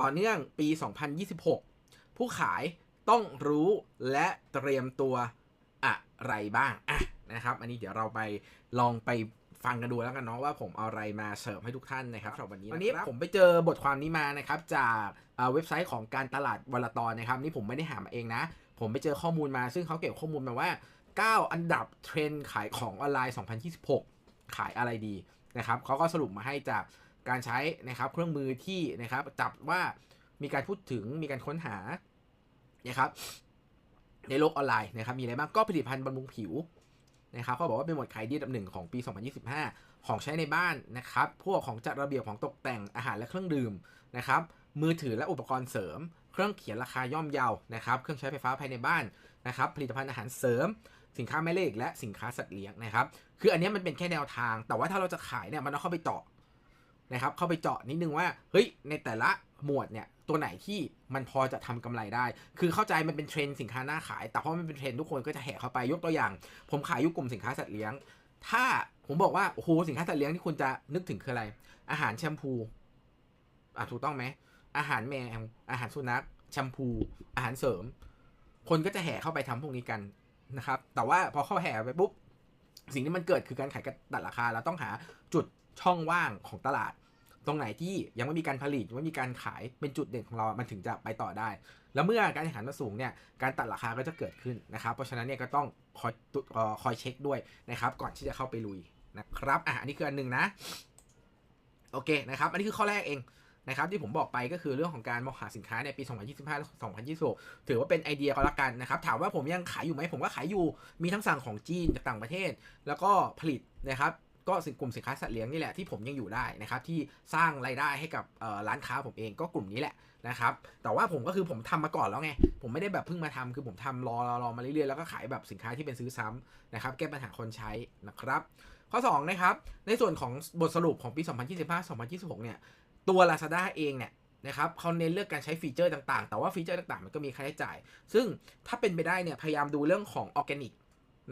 ต่อเนื่องปี 2026 ผู้ขายต้องรู้และเตรียมตัวอะไรบ้างอะนะครับ อันนี้เดี๋ยวเราไปลองไปฟังกันดูแล้วกันเนาะว่าผมเอาอะไรมาเสิร์ฟให้ทุกท่านนะครับสำหรับวันนี้วันนี้ผมไปเจอบทความนี้มานะครับจากเอ่อเว็บไซต์ของการตลาดวลตอนนะครับ นี่ผมไม่ได้หามาเองนะ ผมไปเจอข้อมูลมา ซึ่งเขาเก็บข้อมูลมาว่า 9 อันดับเทรนด์ขายของออนไลน์ 2026 ขายอะไรดีนะครับเขาก็สรุปมาให้จาก การใช้นะครับเครื่องมือที่นะครับจับว่ามีการพูดถึงมีการค้นหานะครับในโลกออนไลน์นะครับมีอะไรบ้างก็ผลิตภัณฑ์บำรุงผิวนะครับเขาบอกว่าเป็นหมวดขายดีอันดับหนึ่งของปี 2025 ของใช้ในบ้านนะครับพวกของจัดระเบียบของตกแต่งอาหารและเครื่องดื่มนะครับมือถือและอุปกรณ์เสริม เครื่องเขียนราคาย่อมเยานะครับเครื่องใช้ไฟฟ้าภายในบ้านนะครับผลิตภัณฑ์อาหารเสริม สินค้าแม่เหล็กและสินค้าสัตว์เลี้ยงนะครับคืออันนี้มันเป็นแค่แนวทาง แต่ว่าถ้าเราจะขายเนี่ยมันต้องเข้าไปเจาะ นะครับเข้าไปเจาะนิดนึงว่าเฮ้ยในแต่ละหมวดเนี่ยตัวไหนที่มันพอจะทำกำไรได้ คือเข้าใจมันเป็นเทรนด์สินค้าหน้าขาย แต่เพราะมันเป็นเทรนด์ทุกคนก็จะแห่เข้าไปยกตัวอย่าง ผมขายยู่กลุ่มสินค้าสัตว์เลี้ยง ถ้าผมบอกว่าโอ้โหสินค้าสัตว์เลี้ยงที่คุณจะนึกถึงคืออะไร อาหารแชมพูอะถูกต้องไหมอาหารแมวอาหารสุนัขแชมพู อาหารเสริม คนก็จะแห่เข้าไปทำพวกนี้กันนะครับ แต่ว่าพอเข้าแห่ไปปุ๊บสิ่งที่มันเกิดคือการขายกระตัดราคาเราต้องหาจุด ช่องว่างของตลาด ตรงไหนที่ยังไม่มีการผลิตยังไม่มีการขายเป็นจุดเด่นของเรา มันถึงจะไปต่อได้ แล้วเมื่อการแข่งขันมันสูงเนี่ยการตัดราคาก็จะเกิดขึ้นนะครับ เพราะฉะนั้นเนี่ยก็ต้องคอยตุเอ่อคอยเช็คด้วยนะครับ ก่อนที่จะเข้าไปลุยนะครับอะอันนี้คืออันหนึ่งนะโอเคนะครับอันนี้คือข้อแรกเองนะครับที่ผมบอกไปก็คือเรื่องของการมองหาสินค้าในปี 2025และ2026 ถือว่าเป็นไอเดียก็แล้วกันนะครับถามว่าผมยังขายอยู่ไหมผมก็ขายอยู่มีทั้งสั่งของจีนจากต่างประเทศ แล้วก็ผลิตนะครับ ก็สิกลุ่มสินค้าสัตว์เลี้ยงนี่แหละที่ผมยังอยู่ได้นะครับที่สร้างรายได้ให้กับร้านค้าผมเองก็กลุ่มนี้แหละนะครับแต่ว่าผมก็คือผมทำมาก่อนแล้วไงผมไม่ได้แบบเพิ่งมาทำคือผมทำรอรอรอมาเรื่อยๆแล้วก็ขายแบบสินค้าที่เป็นซื้อซ้ำนะครับแก้ปัญหาคนใช้นะครับข้อ2นะครับในส่วนของบทสรุปของปี 2025-2026 เนี่ยตัว Lazada เองเนี่ยนะครับเขาเน้นเรื่องการใช้ฟีเจอร์ต่างๆ แต่ว่าฟีเจอร์ต่างๆ มันก็มีค่าใช้จ่าย ซึ่งถ้าเป็นไปได้เนี่ยพยายามดูเรื่องของออร์แกนิก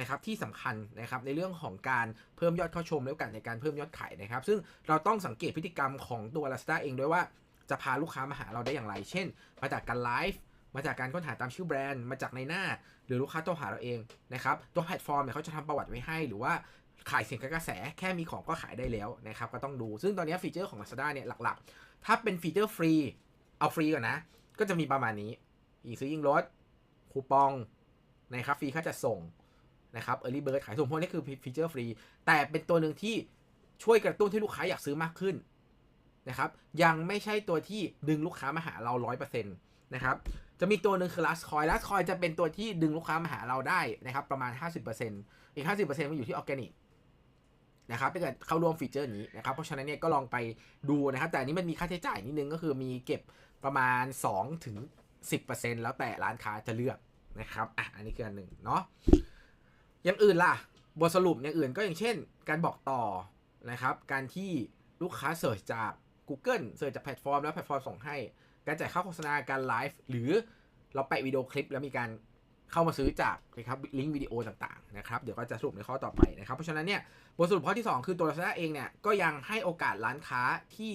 นะครับที่สำคัญนะครับในเรื่องของการเพิ่มยอดเข้าชมและโอกาสในการเพิ่มยอดขายนะครับ ซึ่งเราต้องสังเกตพฤติกรรมของตัว Lazada เองด้วยว่าจะพาลูกค้ามาหาเราได้อย่างไร เช่น มาจากการไลฟ์มาจากการค้นหาตามชื่อแบรนด์ มาจากในหน้า หรือลูกค้าตัวหาเราเองนะครับตัวแพลตฟอร์มเนี่ยเขาจะทำประวัติไว้ให้ หรือว่าขายสินค้ากระแสแค่มีของก็ขายได้แล้วนะครับก็ต้องดู ซึ่งตอนนี้ฟีเจอร์ของ Lazada เนี่ยหลักๆ ถ้าเป็นฟีเจอร์ฟรีเอาฟรีก่อนนะ ก็จะมีประมาณนี้ อีกซื้อยิ่งลดคูปองนะครับฟรีค่าจัดส่ง นะครับ Early Bird ขายส่งพวกนี้คือฟีเจอร์ฟรี แต่เป็นตัวหนึ่งที่ช่วยกระตุ้นให้ลูกค้าอยากซื้อมากขึ้นนะครับ ยังไม่ใช่ตัวที่ดึงลูกค้ามาหาเรา 100%นะครับ จะมีตัวหนึ่งคือ last coin last coin จะเป็นตัวที่ดึงลูกค้ามาหาเราได้นะครับ ประมาณ 50%อีก 50%มันอยู่ที่ organic นะครับถ้าเกิดเข้าร่วมฟีเจอร์นี้นะครับ เพราะฉะนั้นเนี่ยก็ลองไปดูนะครับ แต่อันนี้มันมีค่าใช้จ่ายนิดนึงก็คือมีเก็บประมาณ2ถึง10%แล้วแต่ร้านค้าจะเลือกนะครับ อะ อันนี้คืออันหนึ่งเนาะ อย่างอื่นล่ะ บทสรุปอย่างอื่นก็อย่างเช่น การบอกต่อนะครับ การที่ลูกค้าเสิร์ชจาก Google เสิร์ชจากแพลตฟอร์มแล้วแพลตฟอร์มส่งให้ การจ่ายค่าโฆษณาการไลฟ์หรือเราแปะวิดีโอคลิปแล้วมีการเข้ามาซื้อจากนะครับลิงก์วิดีโอต่างๆนะครับเดี๋ยวก็จะสรุปในข้อต่อไปนะครับเพราะฉะนั้นเนี่ยบทสรุปข้อที่ 2 คือตัว Lazada เองเนี่ยก็ยังให้โอกาสร้านค้าที่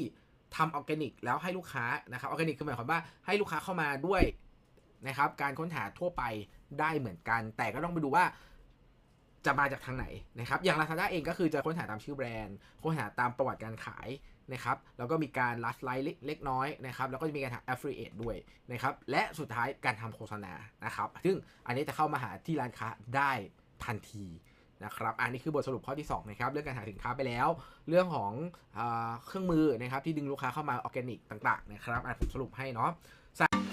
ทำออร์แกนิกแล้วให้ลูกค้านะครับออร์แกนิกคือหมายความว่าให้ลูกค้าเข้ามาด้วยนะครับการค้นหาทั่วไปได้เหมือนกัน แต่ก็ต้องไปดูว่า จะมาจากทางไหนนะครับ อย่าง Lazada เองก็คือจะค้นหาตามชื่อแบรนด์ ค้นหาตามประวัติการขายนะครับ แล้วก็มีการลัดไลท์เล็กน้อยนะครับ แล้วก็จะมีการทำ affiliate ด้วยนะครับ และสุดท้ายการทำโฆษณานะครับ ซึ่งอันนี้จะเข้ามาหาที่ร้านค้าได้ทันทีนะครับ อันนี้คือบทสรุปข้อที่2นะครับ เรื่องการหาสินค้าไปแล้ว เรื่องของเอเครื่องมือนะครับที่ดึงลูกค้าเข้ามาออร์แกนิกต่างๆนะครับ อะผมสรุปให้เนาะ